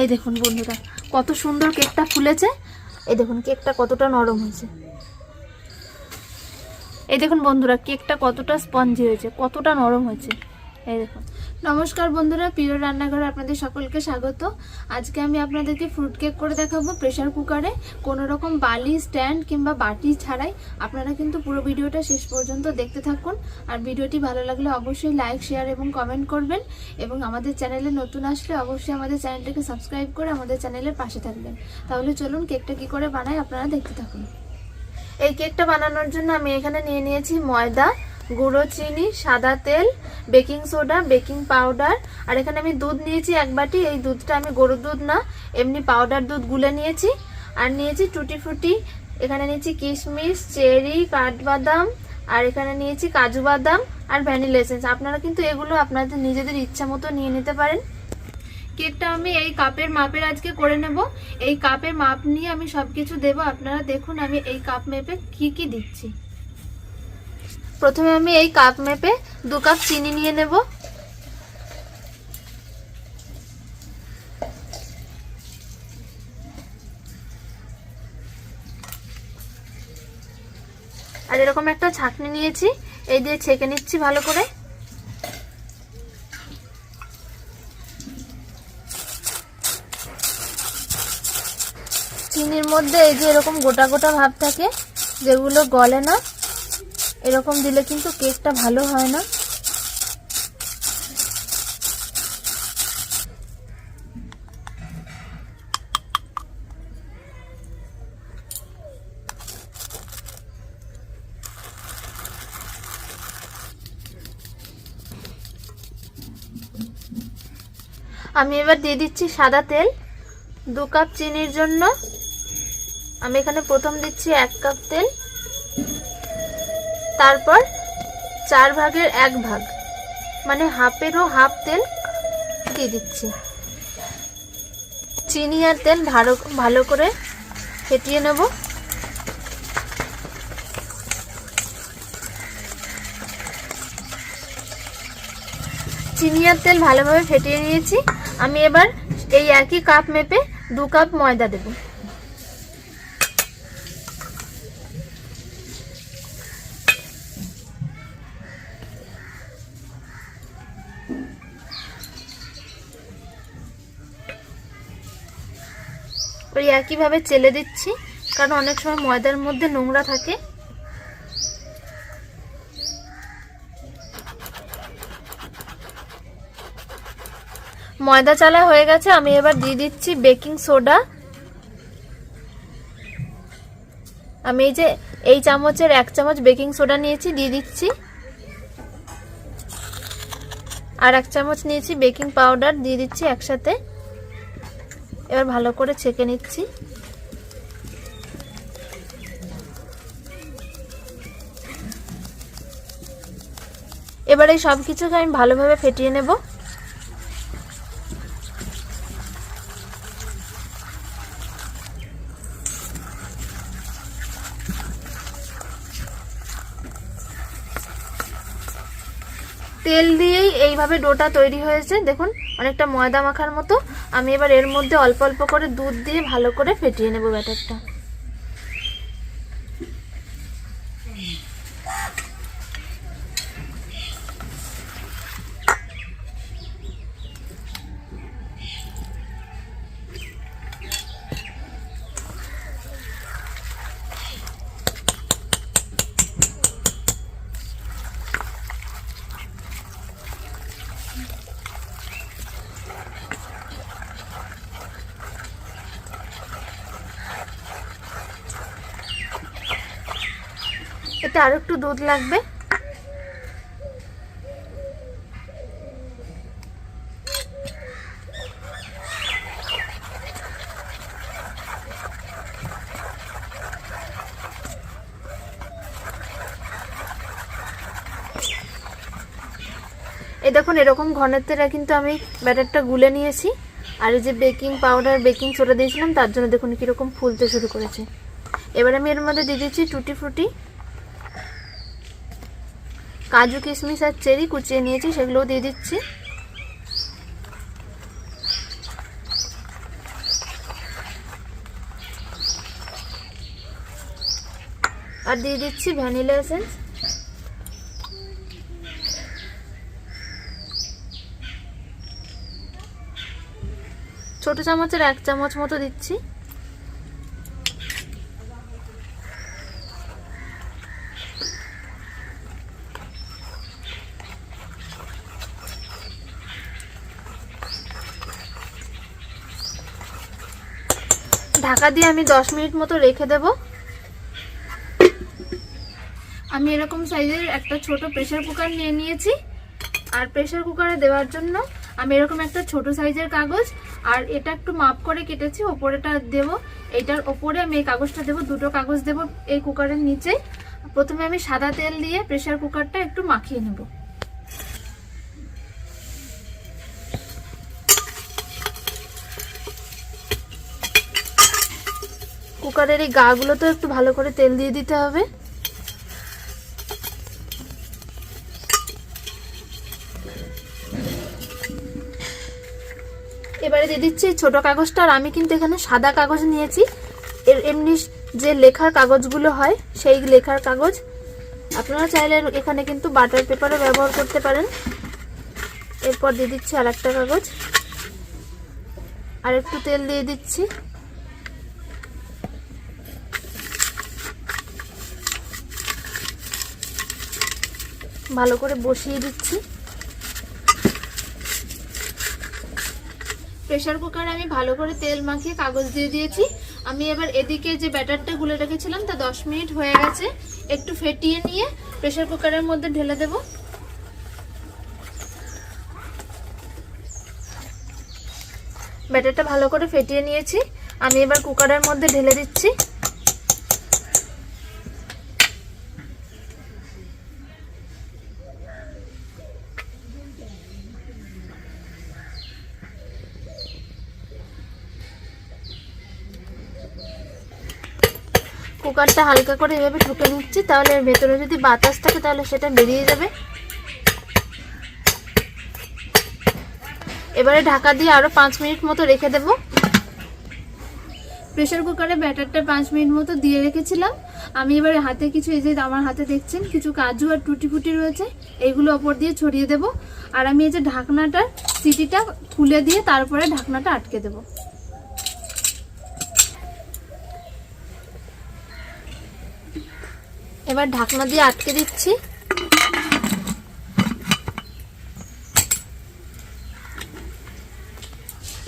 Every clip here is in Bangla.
এই দেখুন বন্ধুরা, কত সুন্দর কেকটা ফুলেছে। এই দেখুন, কেকটা কতটা নরম হয়েছে। এই দেখুন বন্ধুরা, কেকটা কতটা স্পঞ্জি হয়েছে, কতটা নরম হয়েছে। এই দেখুন নমস্কার বন্ধুরা, প্রিয় রান্নাঘরে আপনাদের সকলকে স্বাগত। আজকে আমি আপনাদেরকে ফ্রুট কেক করে দেখাবো প্রেশার কুকারে কোনো রকম বালি স্ট্যান্ড কিংবা বাটি ছাড়াই আপনারা কিন্তু পুরো ভিডিওটা শেষ পর্যন্ত দেখতে থাকুন। আর ভিডিওটি ভালো লাগলে অবশ্যই লাইক শেয়ার এবং কমেন্ট করবেন। এবং আমাদের চ্যানেলে নতুন আসলে অবশ্যই আমাদের চ্যানেলটাকে সাবস্ক্রাইব করে আমাদের চ্যানেলের পাশে থাকবেন। তাহলে চলুন কেকটা কি করে বানাই আপনারা দেখতে থাকুন। এই কেকটা বানানোর জন্য আমি এখানে নিয়ে নিয়েছি ময়দা গুঁড়ো চিনি, সাদা তেল, বেকিং সোডা, বেকিং পাউডার। আর এখানে আমি দুধ নিয়েছি এক বাটি, এই দুধটা আমি গরুর দুধ না, এমনি পাউডার দুধ গুলে নিয়েছি। আর নিয়েছি টুটি ফুটি, এখানে নিয়েছি কিশমিশ, চেরি, কাঠবাদাম, আর এখানে নিয়েছি কাজু বাদাম আর ভ্যানিলা এসেন্স। আপনারা কিন্তু এগুলো আপনাদের নিজেদের ইচ্ছা মতো নিয়ে নিতে পারেন। কেকটা আমি এই কাপের মাপের আজকে করে নেব। এই কাপের মাপ নিয়ে আমি সবকিছু দেব। আপনারা দেখুন আমি এই কাপ মেপে কি কি দিচ্ছি। প্রথমে আমি এই কাপ মেপে দু কাপ চিনি নিয়ে নেব। আর এরকম একটা ছাঁকনি নিয়েছি, এই দিয়ে ছেঁকে নিচ্ছি ভালো করে। চিনির মধ্যে এই যে এরকম গোটা গোটা ভাব থাকে, যেগুলো গলে না এরকম দিলে কিন্তু কেকটা ভালো হয় না। আমি এবার দিয়ে দিচ্ছি সাদা তেল, দু কাপ চিনির জন্য। আমি এখানে প্রথম দিচ্ছি এক কাপ তেল। তারপর চার ভাগের এক ভাগ মানে হাফেরও হাফ তেল দিয়ে দিচ্ছি। চিনি আর তেল ভালো ভালো করে ফেটিয়ে নেব। চিনি আর তেল ভালোভাবে ফেটিয়ে নিয়েছি। আমি এবার এই একই কাপ মেপে দু কাপ ময়দা দেবো। ওই একইভাবে চেলে দিচ্ছি? কারণ অনেক সময় ময়দার মধ্যে নোংরা থাকে। ময়দা চালা হয়ে গেছে, আমি এবার দিয়ে দিচ্ছি বেকিং সোডা। আমি এই যে এই চামচের এক চামচ বেকিং সোডা নিয়েছি, দিয়ে দিচ্ছি। আর এক চামচ নিয়েছি বেকিং পাউডার, দিয়ে দিচ্ছি একসাথে। এবার ভালো করে ছেঁকে নিচ্ছি। এবার এই সব কিছুকে আমি ভালোভাবে ফেটিয়ে নেব। তেল দিয়েই এইভাবে ডোটা তৈরি হয়েছে। দেখুন, অনেকটা ময়দা মাখার মতো। আমি এবার এর মধ্যে অল্প অল্প করে দুধ দিয়ে ভালো করে ফেটিয়ে নেব ব্যাটারটা। এতে আরও একটু দুধ লাগবে? এই দেখুন, এরকম ঘনত্বেরা কিন্তু আমি ব্যাটারটা গুলে নিয়েছি। আর এই যে বেকিং পাউডার, বেকিং সোডা দিয়েছিলাম, তার জন্য দেখুন কীরকম ফুলতে শুরু করেছে। এবার আমি এর মধ্যে দিয়ে দিচ্ছি টুটি ফ্রুটি কাজু কিশমিশ আর চেরি কুচিয়ে নিয়েছি, সেগুলোও দিয়ে দিচ্ছি। আর দিয়ে দিচ্ছি ভ্যানিলা এসেন্স। ছোট চামচের এক চামচ মতো দিচ্ছি। ঢাকা দিয়ে আমি দশ মিনিট মতো রেখে দেব। আমি এরকম সাইজের একটা ছোট প্রেসার কুকার নিয়ে নিয়েছি। আর প্রেসার কুকারে দেওয়ার জন্য আমি এরকম একটা ছোট সাইজের কাগজ, আর এটা একটু মাপ করে কেটেছি, ওপরেটা দেব। এটার ওপরে আমি এই কাগজটা দেব, দুটো কাগজ দেব এই কুকারের নিচে। প্রথমে আমি সাদা তেল দিয়ে প্রেসার কুকারটা একটু মাখিয়ে নেব। কুকারের এই গাগুলোতে একটু ভালো করে তেল দিয়ে দিতে হবে। এবারে দিয়ে দিচ্ছি ছোট কাগজটা, আর আমি কিন্তু এখানে সাদা কাগজ নিয়েছি। এর এমনি যে লেখার কাগজগুলো হয়, সেই লেখার কাগজ আপনারা চাইলে এখানে কিন্তু বাটার পেপারও ব্যবহার করতে পারেন। এরপর দিয়ে দিচ্ছি আর একটা কাগজ। আর একটু তেল দিয়ে দিচ্ছি। ভালো করে বসিয়ে দিচ্ছি। প্রেশার কুকারে আমি ভালো করে তেল মাখিয়ে কাগজ দিয়ে দিয়েছি। আমি এবার এদিকে যে ব্যাটারটা গুলে রেখেছিলাম, তা দশ মিনিট হয়ে গেছে। একটু ফেটিয়ে নিয়ে প্রেশার কুকারের মধ্যে ঢেলে দেব। ব্যাটারটা ভালো করে ফেটিয়ে নিয়েছি। আমি এবার কুকারের মধ্যে ঢেলে দিচ্ছি। কুকারটা হালকা করে এভাবে ঢুকে নিচ্ছি তাহলে এর ভেতরে যদি বাতাস থাকে তাহলে সেটা বেরিয়ে যাবে। এবারে ঢাকা দিয়ে আরও পাঁচ মিনিট মতো রেখে দেব। প্রেশার কুকারে ব্যাটারটা পাঁচ মিনিট মতো দিয়ে রেখেছিলাম। আমি এবারে হাতে কিছু, এই যে আমার হাতে দেখছেন, কিছু কাজু আর টুটি ফুটি রয়েছে এইগুলো ওপর দিয়ে ছড়িয়ে দেব। আর আমি এই যে ঢাকনাটার সিটিটা খুলে দিয়ে তারপরে ঢাকনাটা আটকে দেবো। এবার ঢাকনা দিয়ে আটকে দিচ্ছি।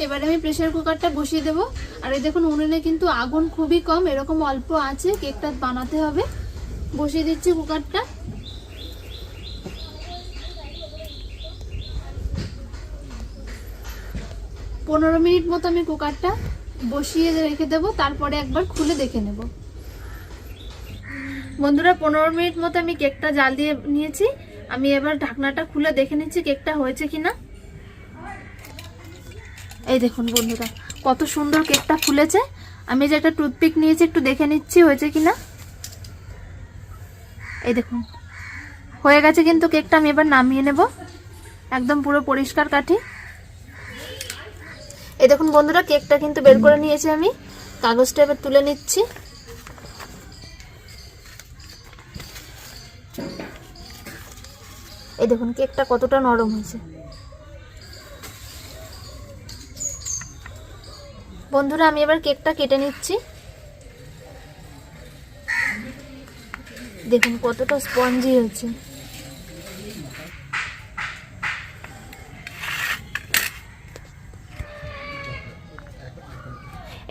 এবার আমি প্রেসার কুকারটা বসিয়ে দেব। আর এই দেখুন, উনুনে কিন্তু আগুন খুবই কম, এরকম অল্প আছে কেকটা বানাতে হবে। বসিয়ে দিচ্ছি কুকারটা পনেরো মিনিট মতো আমি কুকারটা বসিয়ে রেখে দেবো, তারপরে একবার খুলে দেখে নেব। বন্ধুরা, পনেরো মিনিট মতো আমি কেকটা জাল দিয়ে নিয়েছি। আমি এবার ঢাকনাটা খুলে দেখে নিচ্ছি কেকটা হয়েছে কিনা। এই দেখুন বন্ধুরা, কত সুন্দর কেকটা ফুলেছে। আমি যে একটা টুথপিক নিয়েছি, একটু দেখে নিচ্ছি হয়েছে কিনা। এই দেখুন, হয়ে গেছে কিন্তু কেকটা, আমি এবার নামিয়ে নেব। একদম পুরো পরিষ্কার কাঠি। এই দেখুন বন্ধুরা, কেকটা কিন্তু বের করে নিয়েছি আমি। কাগজটা এবার তুলে নিচ্ছি। এই দেখুন, কেকটা কতটা নরম হয়েছে। বন্ধুরা, আমি এবার কেকটা কেটে নিচ্ছি। দেখুন, কতটা স্পঞ্জি হয়েছে।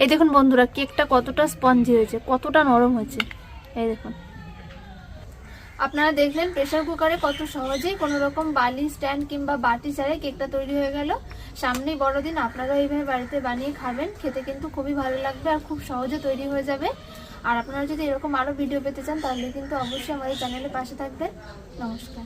এই দেখুন, বন্ধুরা, কেকটা কতটা স্পঞ্জি হয়েছে, কতটা নরম হয়েছে। এই দেখুন। আপনারা দেখলেন প্রেশার কুকারে কত সহজেই কোনো রকম বালি স্ট্যান্ড কিংবা বাটি ছাড়াই কেকটা তৈরি হয়ে গেল। সামনেই বড়দিন আপনারা এইভাবে বাড়িতে বানিয়ে খাবেন। খেতে কিন্তু খুবই ভালো লাগবে আর খুব সহজে তৈরি হয়ে যাবে। আর আপনারা যদি এরকম আরও ভিডিও পেতে চান, তাহলে কিন্তু অবশ্যই আমার এই চ্যানেলের পাশে থাকবেন। নমস্কার।